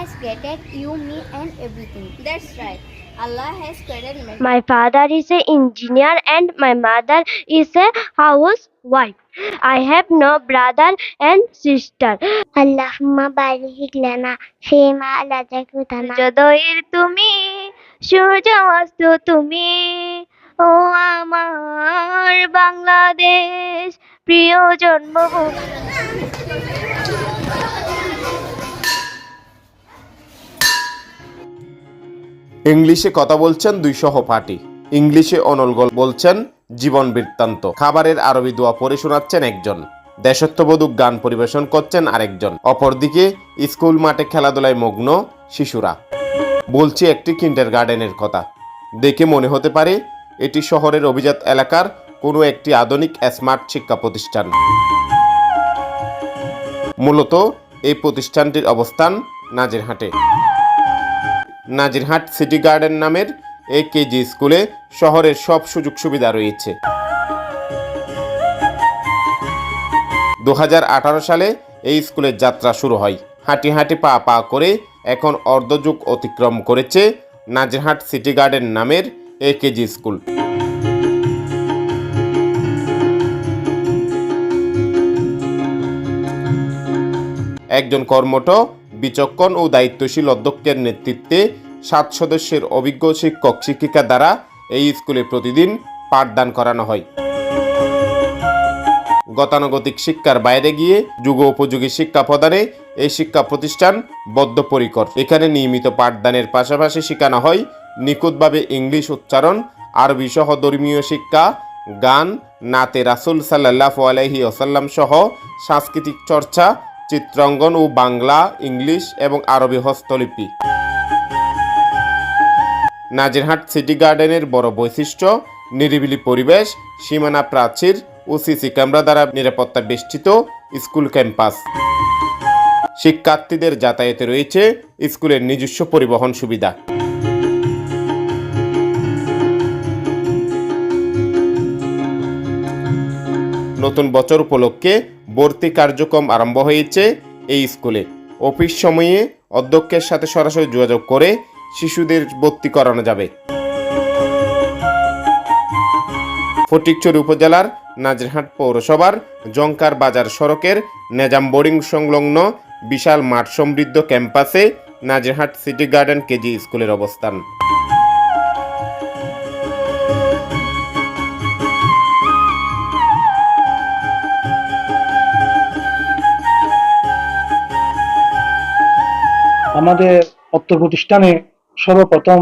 has created you, me, and everything. That's right. Allah has created man. My father is an engineer and my mother is a housewife. I have no brother and sister. আল্লাহুম্মা বারিক লানা ফিমা রাযাকতানা সূর্যোদয়ের তুমি সূর্য অস্ত তুমি ও আমার বাংলাদেশ প্রিয় জন্মভূমি ইংলিশে কথা বলছেন দুই সহপাঠী ইংলিশে অনর্গল বলছেন জীবন বৃত্তান্ত। খাবারের আরবি দোয়া পড়ে শোনাচ্ছেন একজন। দেশত্ববোধক গান পরিবেশন করছেন আরেকজন। অপরদিকে, স্কুল মাঠে খেলাধুলায় মগ্ন শিশুরা। বলছি একটি কিন্ডার গার্ডেনের কথা। দেখে মনে হতে পারে, এটি শহরের অভিজাত এলাকার কোনো একটি আধুনিক স্মার্ট শিক্ষা প্রতিষ্ঠান। মূলত, এই প্রতিষ্ঠানটির অবস্থান নাজিরহাটে। নাজিরহাট সিটি গার্ডেন নামের এই কেজি স্কুলে শহরের সব সুযোগ সুবিধা রয়েছে। দুহাজার আঠারো সালে এই স্কুলের যাত্রা শুরু হয়। হাঁটি হাঁটি পা পা করে এখন অর্ধযুগ অতিক্রম করেছে নাজিরহাট সিটি গার্ডেন নামের এই কেজি স্কুল। একজন কর্মঠ বিচক্ষণ ও দায়িত্বশীল অধ্যক্ষের নেতৃত্বে সাত সদস্যের অভিজ্ঞ শিক্ষক শিক্ষিকা দ্বারা এই স্কুলে প্রতিদিন পাঠদান করানো হয়। গতানুগতিক শিক্ষার বাইরে গিয়ে যুগ উপযোগী শিক্ষা প্রদানে এই শিক্ষা প্রতিষ্ঠান বদ্ধপরিকর। এখানে নিয়মিত পাঠদানের পাশাপাশি শেখানো হয় নিখুঁতভাবে ইংলিশ উচ্চারণ আরবি সহ ধর্মীয় শিক্ষা, গান, নাতে রাসুল সাল্লাহ আলহি ওসাল্লাম সহ সাংস্কৃতিক চর্চা চিত্রাঙ্গন ও বাংলা, ইংলিশ এবং আরবি হস্তলিপি। নাজিরহাট সিটি গার্ডেনের বড় বৈশিষ্ট্য, নিরিবিলি পরিবেশ, সীমানা প্রাচীর ও সিসি ক্যামেরা দ্বারা নিরাপত্তা বেষ্টিত স্কুল ক্যাম্পাস। শিক্ষার্থীদের যাতায়াতে রয়েছে স্কুলের নিজস্ব পরিবহন সুবিধা। নতুন বছর উপলক্ষে ভর্তি কার্যক্রম আরম্ভ হয়েছে এই স্কুলে। অফিস সময়ে অধ্যক্ষের সাথে সরাসরি যোগাযোগ করে শিশুদের ভর্তি করানো যাবে। ফটিকচুরি উপজেলার নাজিরহাট পৌরসভার জঙ্কার বাজার সড়কের নেজাম বোর্ডিং সংলগ্ন বিশাল মাঠ সমৃদ্ধ ক্যাম্পাসে নাজিরহাট সিটি গার্ডেন কেজি স্কুলের অবস্থান। আমাদের অর্থ প্রতিষ্ঠানে সর্বপ্রথম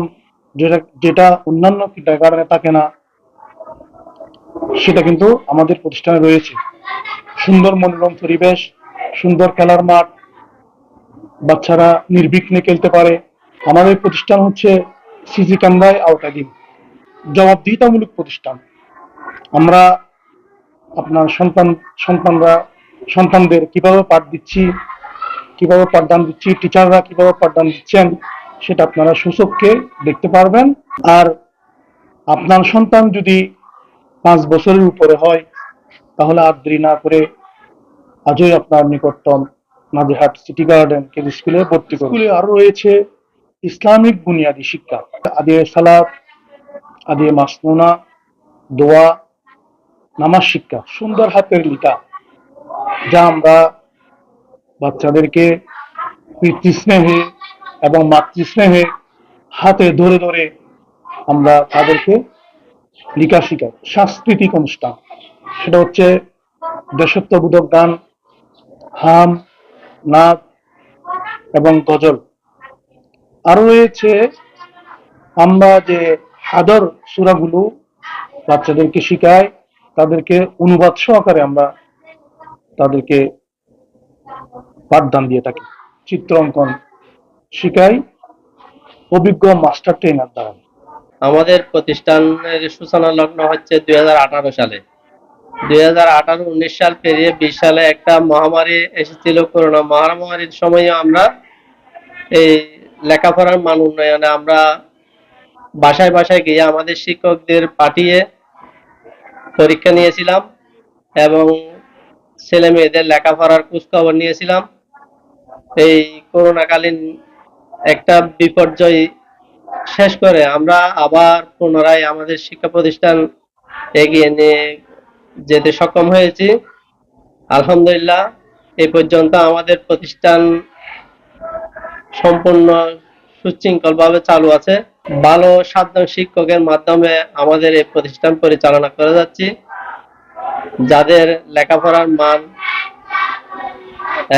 যেটা অন্যান্য কিন্ডারগার্ডেনে থাকে না, সেটা কিন্তু আমাদের প্রতিষ্ঠানে রয়েছে। সুন্দর মনোরম পরিবেশ, সুন্দর খেলার মাঠ, বাচ্চারা নির্বিঘ্নে খেলতে পারে। আমাদের প্রতিষ্ঠান হচ্ছে সিসি ক্যামেরায় আওতাধীন জবাবদিহিতামূলক প্রতিষ্ঠান। আমরা আপনার সন্তান, সন্তানরা, সন্তানদের কীভাবে পাঠ দিচ্ছি কীভাবে পাঠদান দিচ্ছি টিচাররা কীভাবে পাঠদান দিচ্ছেন, সেটা আপনারা সূচককে দেখতে পারবেন। আর আপনার সন্তান যদি পাঁচ বছরের উপরে হয়, তাহলে আর দেরি না করে আজই আপনার নিকটতম নাজিরহাট সিটি গার্ডেন কেজি স্কুলে ভর্তি স্কুলে আরও রয়েছে ইসলামিক বুনিয়াদী শিক্ষা। আদিয়ে সালাত আদিয়ে মাসনুনা, দোয়া, নামাজ শিক্ষা, সুন্দর হাতের লিখা, যা আমরা বাচ্চাদেরকে পিতৃস্নেহে এবং মাতৃস্নেহে হাতে ধরে ধরে আমরা তাদেরকে লিখা শিখাই। সাংস্কৃতিক অনুষ্ঠান। সেটা হচ্ছে দেশত্ববোধক গান, হাম, নাচ এবং গজল। আরও রয়েছে আমরা যে হাদর সুরাগুলো বাচ্চাদেরকে শিখাই, তাদেরকে অনুবাদ সহকারে আমরা তাদেরকে পাঠদান দিয়ে থাকি চিত্র অঙ্কন শিখাই অভিজ্ঞ মাস্টার ট্রেনার দ্বারা। আমাদের প্রতিষ্ঠানের সূচনা লগ্ন হচ্ছে দুই সালে। দুই সাল পেরিয়ে বিশ সালে একটা মহামারী এসেছিল, করোনা মহামারীর সময়ে আমরা এই লেখাপড়ার মান উন্নয়নে আমরা বাসায় বাসায় গিয়ে আমাদের শিক্ষকদের পাঠিয়ে পরীক্ষা নিয়েছিলাম এবং ছেলে মেয়েদের লেখাপড়ার খোঁজ খবর নিয়েছিলাম। এই করোনাকালীন একটা বিপর্যয় শেষ করে আমরা আবার পুনরায় আমাদের শিক্ষা প্রতিষ্ঠান এগিয়ে নিয়ে যেতে সক্ষম হয়েছি। আলহামদুলিল্লাহ, এ পর্যন্ত আমাদের প্রতিষ্ঠান সম্পূর্ণ সুশৃঙ্খলভাবে চালু আছে। ভালো সাতজন শিক্ষকের মাধ্যমে আমাদের এই প্রতিষ্ঠান পরিচালনা করে যাচ্ছি। যাদের লেখাপড়ার মান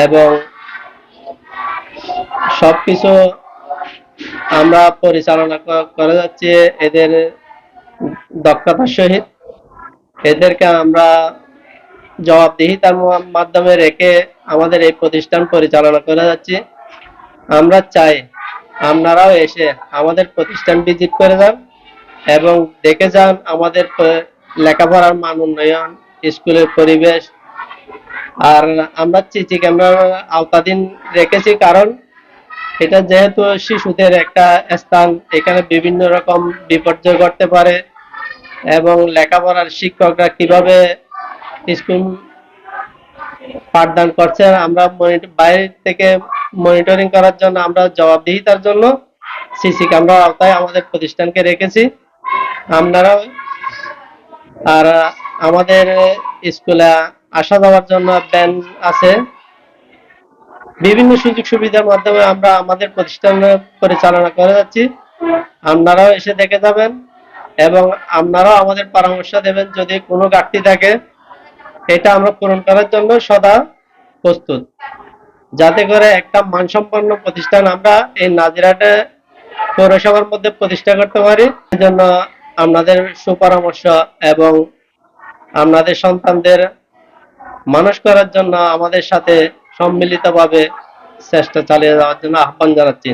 এবং সবকিছু আমরা পরিচালনা করে যাচ্ছি এদের দক্ষতার সহিত। এদেরকে আমরা জবাবদিহিতার মাধ্যমে রেখে আমাদের এই প্রতিষ্ঠান পরিচালনা করে যাচ্ছি। আমরা চাই আপনারাও এসে আমাদের প্রতিষ্ঠান ভিজিট করে যান এবং দেখে যান আমাদের লেখাপড়ার মান উন্নয়ন স্কুলের পরিবেশ। আর আমরা সিসি ক্যামেরার আওতাধীন রেখেছি কারণ এটা যেহেতু শিশুদের একটা স্থান, এখানে বিভিন্ন রকম বিপর্যয় ঘটতে পারে এবং লেখাপড়ার শিক্ষকরা কীভাবে স্কুল পাঠদান করছে, আমরা বাইরে থেকে মনিটরিং করার জন্য আমরা জবাবদিহিতার জন্য সিসি ক্যামেরার আওতায় আমাদের প্রতিষ্ঠানকে রেখেছি। আপনারাও আর আমাদের স্কুলে আসা যাওয়ার জন্য ভ্যান আছে। বিভিন্ন সুযোগ সুবিধার মাধ্যমে আমরা আমাদের প্রতিষ্ঠান পরিচালনা করে যাচ্ছি। আপনারাও এসে দেখে যাবেন এবং আপনারাও আমাদের পরামর্শ দেবেন যদি কোনো ঘাটতি থাকে। এটা আমরা পূরণ করার জন্য সদা প্রস্তুত। যাতে করে একটা মানসম্পন্ন প্রতিষ্ঠান আমরা এই নাজিরাটে পৌরসভার মধ্যে প্রতিষ্ঠা করতে পারি। জন্য আপনাদের সুপরামর্শ এবং আপনাদের সন্তানদের মানুষ করার জন্য আমাদের সাথে সম্মিলিতভাবে চেষ্টা চালিয়ে যাওয়ার জন্য আহ্বান জানাচ্ছি।